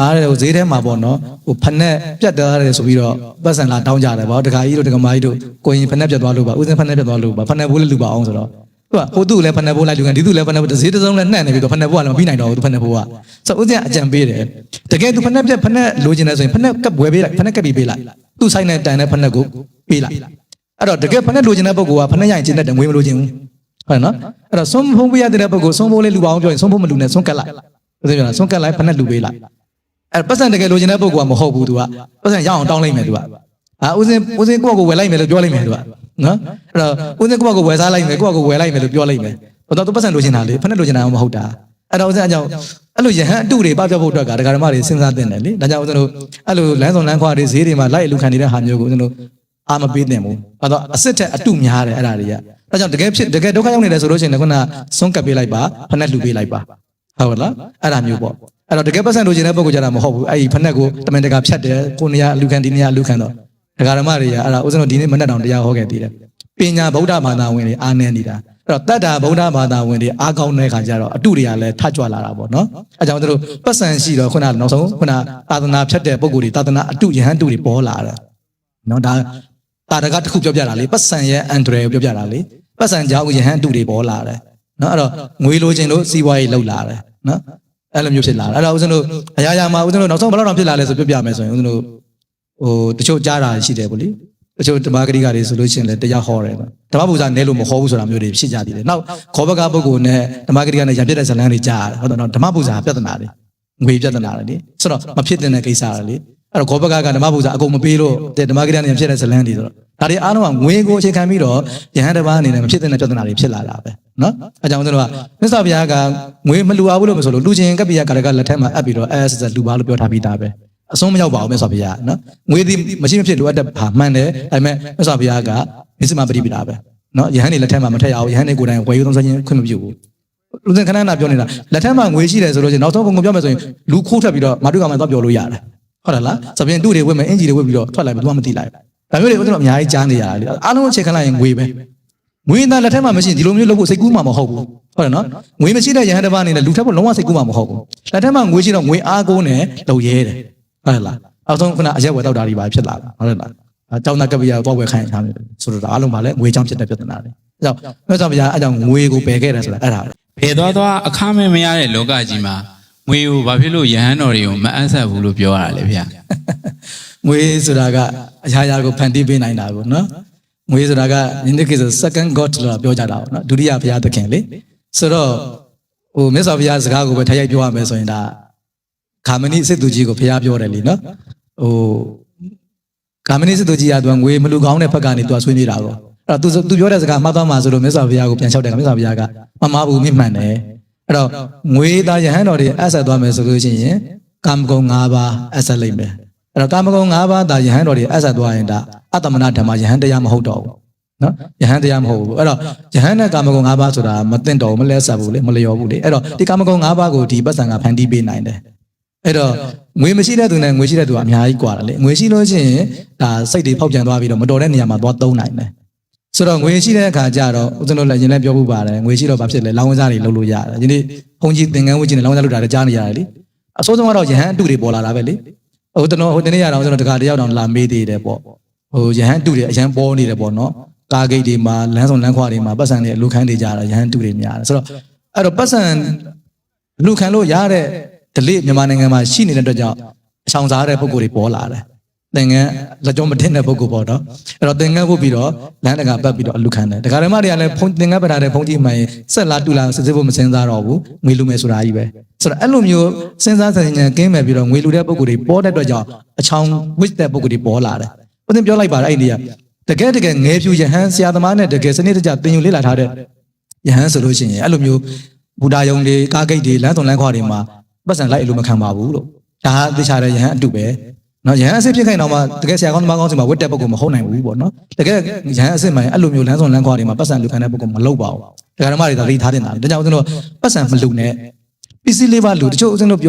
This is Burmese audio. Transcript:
အားတဲ့ဟိုဈေးထဲမှာပေါ့နော်ဟိုဖက်နဲ့ပြတ်သွားတယ်ဆိုပြီးတော့ပတ်စံလာတောင်းကြတယ်ဗောတခါကြီးတို့တခါမကြီးတို့ကိုရင်ဖက်နဲ့ပြတ်သွားလို့ပါဥစဉ်ဖက်နဲ့ပြတ်သွားလို့ပါဖက်နဲ့ဘိုးလည်းလူပါအောင်ဆိုတော့သူကဟိုသူ့လည်းဖက်နဲ့ဘိုးလိုက်လူကန်ဒီသူ့လည်းဖက်နဲ့ဘိုးဈေးတစ်စုံလည်းနှံ့နေပြီတော့ဖက်နဲ့ဘိုးကလည်းမပြီးနိုင်တော့ဘူးသူဖက်နဲ့ဘိုးကဆိုဥစဉ်အကြံပေးတယ်တကယ်သူဖက်နဲ့ပြတ်ဖက်နဲ့လိုချင်တယ်ဆိုရင်ဖက်နဲ့ကပ်ဝယ်ပေးလိုက်ဖက်နဲ့ကပ်ပြီးပေးလိုက်သူ့ဆိုင်နဲ့တန်တဲ့ဖက်နဲ့ကိုပေးလိုက်အဲ့တော့တကယ်ဖက်နဲ့လိုချင်တဲ့ပုဂ္ဂိုလ်ကဖက်နဲ့ရရင်ကျင်းတဲ့ငွေမလိုချင်ဘူးဟုတ်တယ်နော်အဲ့တော့ဆုံးဖုံးပေးရတဲ့ပုဂ္ဂိုလ်ဆုံးဖို့လေးလူပါအောင်ပြောရင်ဆုံးဖို့မလူနဲ့ဆုံးကတ်လိုက်ဥစဉ်ပြောတာဆုံးကတ်လိုက်ဖက်နဲ့လူပေးလိုက် အဲ့ပတ်စံတကယ်လိုချင်တဲ့ပုဂ္ဂိုလ်ကမဟုတ်ဘူးသူကပတ်စံရအောင်တောင်းလိုက်မယ်သူကအာဦးစင်းဦးစင်းကိုယ့်ကိုယ်ဝယ်လိုက်မယ်လို့ပြောလိုက်မယ်သူကနော်အဲ့တော့ဦးစင်းကိုယ့်ကိုယ်ဝယ်စားလိုက်မယ်ကိုယ့်ကိုယ်ဝယ်လိုက်မယ်လို့ပြောလိုက်မယ်ဘာလို့သူပတ်စံလိုချင်တာလေဖက်နဲ့လိုချင်တာမဟုတ်တာအဲ့တော့ဦးစင်းအကြောင်းအဲ့လိုယဟန်အတုတွေပပြောက်ဖို့အတွက်ကဒကာဓမ္မတွေစဉ်းစားတင်တယ်လေဒါကြောင့်ဦးစင်းတို့အဲ့လိုလမ်းဆောင်လမ်းခွာတွေဈေးတွေမှာလိုက်လူခံနေတဲ့ဟာမျိုးကိုဦးစင်းတို့အာမပေးတင်ဘူးဘာလို့အစ်စ်ထက်အတုများတယ်အဲ့ဒါတွေကဒါကြောင့်တကယ်ဖြစ်တကယ်ဒုက္ခရောက်နေတယ်ဆိုလို့ရှိရင်လည်းခုနဆွန့်ကပ်ပေးလိုက်ပါဖက်နဲ့လှူပေးလိုက်ပါဟုတ်လားအဲ့ဒါမျိုးပေါ့ အဲ့တော့တကယ်ပတ်စံလိုချင်တဲ့ပုံကကြတာမဟုတ်ဘူးအဲ့ဒီဖက်နဲ့ကိုတမန်တကာဖြတ်တယ်ကိုနေရလူခံဒီနေရလူခံတော့ဒကာဓမ္မတွေကအဲ့ဒါဦးဇင်းတို့ဒီနေ့မနေ့တောင်တရားဟောခဲ့သေးတယ်ပညာဗုဒ္ဓဘာသာဝင်တွေအားနည်းနေတာအဲ့တော့တတ္တာဗုဒ္ဓဘာသာဝင်တွေအားကောင်းတဲ့ခါကျတော့အတုတွေကလည်းထကြွလာတာပေါ့နော်အဲကြောင့်တို့ပတ်စံရှိတော့ခုနနောက်ဆုံးခုနသာသနာဖြတ်တဲ့ပုံကိုယ်တွေသာသနာအတုယဟန်တုတွေပေါ်လာတယ်နော်ဒါတာတကတစ်ခုပြောပြတာလေပတ်စံရဲ့အန်ဒရယ်ကိုပြောပြတာလေပတ်စံကြောင့်ယဟန်တုတွေပေါ်လာတယ်နော်အဲ့တော့ငွေလိုချင်လို့စီးပွားရေးလှုပ်လာတယ်နော် အဲ့လိုမျိုးဖြစ်လာတာအဲ့တော့ဦးဇင်းတို့အရာရာမှာဦးဇင်းတို့နောက်ဆုံးဘယ်လောက်တောင်ဖြစ်လာလဲဆိုပြပြမယ်ဆိုရင်ဦးဇင်းတို့ဟိုတချို့ကြားတာရှိတယ်ဗောလေတချို့ဓမ္မဂရိကတွေဆိုလို့ရှိရင်လည်းတရားဟောတယ်ဓမ္မပူဇာနဲလို့မဟောဘူးဆိုတာမျိုးတွေဖြစ်ကြသေးတယ်နောက်ခောဘကပုဂ္ဂိုလ်နဲ့ဓမ္မဂရိကနဲ့ရံပြတဲ့ဇလန်းတွေကြားရတယ်ဟုတ်တယ်နော်ဓမ္မပူဇာပြဿနာတွေငွေပြဿနာတွေလေဆိုတော့မဖြစ်တဲ့ကိစ္စတွေလေ အဲ့တော့ခောဘကကဓမ္မပူဇာအကုန်မပေးလို့တဲ့ဓမ္မဂရိကနဲ့ဖြစ်တဲ့ဇလန်းတွေဆိုတော့ဒါတွေအားလုံးကငွေကိုအခြေခံပြီးတော့ယဟန်တစ်ပါးအနေနဲ့မဖြစ်တဲ့ပြဿနာတွေဖြစ်လာတာပဲနော်အဲကြောင့်ဦးဇင်းတို့ကမြတ်စွာဘုရားကငွေမလူအောင်လို့မဆိုလို့လူချင်းကပ္ပိယကာရကလက်ထက်မှာအပ်ပြီးတော့အဲဆက်ဆက်လူပါလို့ပြောထားပြီးသားပဲအဆုံးမရောက်ပါဘူးမြတ်စွာဘုရားနော်ငွေဒီမရှိမဖြစ်လိုအပ်တဲ့ဘာမှန်တယ်ဒါပေမဲ့မြတ်စွာဘုရားကမြစ္စမပရိပိတာပဲနော်ယဟန်နေလက်ထက်မှာမထက်ရအောင်ယဟန်နေကိုယ်တိုင်ဝယ်ယူသုံးစခြင်းခွင့်မပြုဘူးလူချင်းခဏခဏပြောနေတာလက်ထက်မှာငွေရှိတယ်ဆိုလို့ချင်းနောက်ဆုံးကုန်ကုန်ပြောမယ်ဆိုရင်လူခိုးထက်ပြီးတော့မာတုကမှတော့ပြောလို့ရတယ် ဟုတ်တယ်လားသဖြင့်တူတွေဝတ်မယ်အင်ဂျီတွေဝတ်ပြီးတော့ထွက်လိုက်ပြီသူကမသိလိုက်ဒါမျိုးတွေဦးဇင်းတို့အများကြီးကြားနေရတာလေအားလုံးအခြေခံလိုက်ရင်ငွေပဲငွေသားလက်ထက်မှာမရှိရင်ဒီလိုမျိုးလုပ်ဖို့စိတ်ကူးမှာမဟုတ်ဘူးဟုတ်တယ်နော်ငွေမရှိတဲ့ရဟန်းတစ်ပါးအနေနဲ့လူထက်ဖို့လုံးဝစိတ်ကူးမှာမဟုတ်ဘူးလက်ထက်မှာငွေရှိတော့ငွေအားကိုးနဲ့လုံရဲတယ်ဟုတ်တယ်လားအောက်ဆုံးခုနအရက်ဝယ်တော့တာတွေပါဖြစ်လာတာဟုတ်တယ်လားအကြောင်းသားကပ္ပိယတော့ဝယ်ခိုင်းထားတယ်ဆိုတော့အားလုံးပါလဲငွေကြောင့်ဖြစ်တဲ့ပြဿနာတွေအဲကြောင့်မြတ်စွာဘုရားအဲကြောင့်ငွေကိုပယ်ခဲ့တယ်ဆိုတာအဲ့ဒါပဲဖယ်သွားသွားအခမဲ့မရတဲ့လောကကြီးမှာ ငွေကိုဘာဖြစ်လို့ယဟန်တော်တွေကိုမအပ်ဆက်ဘူးလို့ပြောရတာလဲဗျာငွေဆိုတာကအရာရာကိုဖန်တီးပေးနိုင်တာကိုနော်ငွေဆိုတာကဒီနေ့ခေတ်ဆို second god လို့ပြောကြတာပေါ့နော်ဒုတိယဘုရားသခင်လေဆိုတော့ဟိုမြတ်စွာဘုရားစကားကိုပဲထရိုက်ပြောရမယ်ဆိုရင်ဒါခါမဏိစစ်သူကြီးကိုဘုရားပြောတယ်လीနော်ဟိုခါမဏိစစ်သူကြီးကသူကငွေမလူကောင်းတဲ့ဘက်ကနေသူကဆွေးနေတာပေါ့အဲ့တော့သူသူပြောတဲ့စကားမှတ်သွားမှာဆိုလို့မြတ်စွာဘုရားကိုပြန်လျှောက်တယ်မြတ်စွာဘုရားကမမဘူးမြင့်မှန်တယ် အဲ့တော့ငွေသားယဟန်တော်တွေအဆက်သွားမယ်ဆိုလို့ရှိရင်ကာမဂုဏ်၅ပါးအဆက်လိမ့်မယ်အဲ့တော့ကာမဂုဏ်၅ပါးသာယဟန်တော်တွေအဆက်သွားရင်ဒါအတ္တမနာဓမ္မယဟန်တရားမဟုတ်တော့ဘူးနော်ယဟန်တရားမဟုတ်ဘူးအဲ့တော့ယဟန်နဲ့ကာမဂုဏ်၅ပါးဆိုတာမသိတော့မလဲဆက်ဘူးလေမလျော်ဘူးလေအဲ့တော့ဒီကာမဂုဏ်၅ပါးကိုဒီပတ်စံကဖန်တီးပေးနိုင်တယ်အဲ့တော့ငွေမရှိတဲ့သူနဲ့ငွေရှိတဲ့သူကအများကြီးကွာတယ်လေငွေရှိလို့ရှိရင်ဒါစိတ်တွေဖောက်ပြန်သွားပြီးတော့မတော်တဲ့နေရာမှာသွားသုံးနိုင်တယ် ဆိုတော့ငွေရှိတဲ့အခါကျတော့ဦးဇင်းတို့လည်းရင်လည်းပြောဖို့ပါတယ်ငွေရှိတော့ဘာဖြစ်လဲလောင်းဝစားတွေလုပ်လို့ရတယ်ဒီနေ့ဘုန်းကြီးသင်္ကန်းဝတ်ခြင်းနဲ့လောင်းဝစားလုပ်တာလည်းကြားနေရတယ်လေအစိုးဆုံးကတော့ယဟန်အတုတွေပေါ်လာတာပဲလေဟိုကျွန်တော်ဟိုတနေ့ရအောင်ကျွန်တော်တခါတယောက်တောင်လာမေးသေးတယ်ပေါ့ဟိုရဟန်းတူတွေအရန်ပေါ်နေတယ်ပေါ့နော်ကားဂိတ်တွေမှာလမ်းဆောင်လမ်းခွတွေမှာပတ်စံတွေလူခန်းတွေကြတာရဟန်းတူတွေများတယ်ဆိုတော့အဲ့တော့ပတ်စံလူခန်းလို့ရတဲ့ဒလိမြန်မာနိုင်ငံမှာရှိနေတဲ့အတွက်ကြောင့်အဆောင်စားတဲ့ပုံကိုယ်တွေပေါ်လာတယ် သင်္ကန်းလက်ကြောမတင်တဲ့ပုံကိုယ်ပေါ့နော်အဲ့တော့သင်္ကန်းဝတ်ပြီးတော့လမ်းတကာပတ်ပြီးတော့အလူခံတယ်ဒကာရမတွေကလည်းဖုန်းသင်္ကန်းပထားတဲ့ဖုန်းကြီးမှန်ရင်ဆက်လာတူလာစစ်စစ်ဖို့မစင်စားတော့ဘူးငွေလူမယ်ဆိုတာကြီးပဲဆိုတော့အဲ့လိုမျိုးစဉ်းစားဆင်ခြင်ကင်းမဲ့ပြီးတော့ငွေလူတဲ့ပုံကိုယ်တွေပေါ်တဲ့အတွက်ကြောင့်အချောင်ဝစ်တဲ့ပုံကိုယ်တွေပေါ်လာတယ်ဦးသင်ပြောလိုက်ပါလားအဲ့ဒီကတကယ်တကယ်ငဲဖြူယဟန်ဆရာသမားနဲ့တကယ်စနစ်တကျသင်ယူလေ့လာထားတဲ့ယဟန်ဆိုလို့ရှိရင်အဲ့လိုမျိုးဘူတာယုံတွေကားဂိတ်တွေလမ်းစုံလမ်းခွတွေမှာပတ်စံလိုက်အလိုမခံပါဘူးလို့ဒါဟာသိချတဲ့ယဟန်အတုပဲ နော်ယဟန်အစ်စ်ဖြစ်ခိုင်းတော့မှတကယ်ဆရာကောင်းသမားကောင်းစီမှာဝတ်တဲ့ပုဂ္ဂိုလ်မဟုတ်နိုင်ဘူးပေါ့နော်တကယ်ယဟန်အစ်စ်မှအဲ့လိုမျိုးလမ်းစုံလမ်းခွတွေမှာပတ်စံလူခံတဲ့ပုဂ္ဂိုလ်မလုပ်ပါဘူးဒါကြမ်းမတွေဒါလေးထားတင်တာလေဒါကြောင့်ဦးဇင်းတို့ပတ်စံမလူနဲ့ပစ္စည်းလေးပါလူတချို့ဦးဇင်းတို့ပြော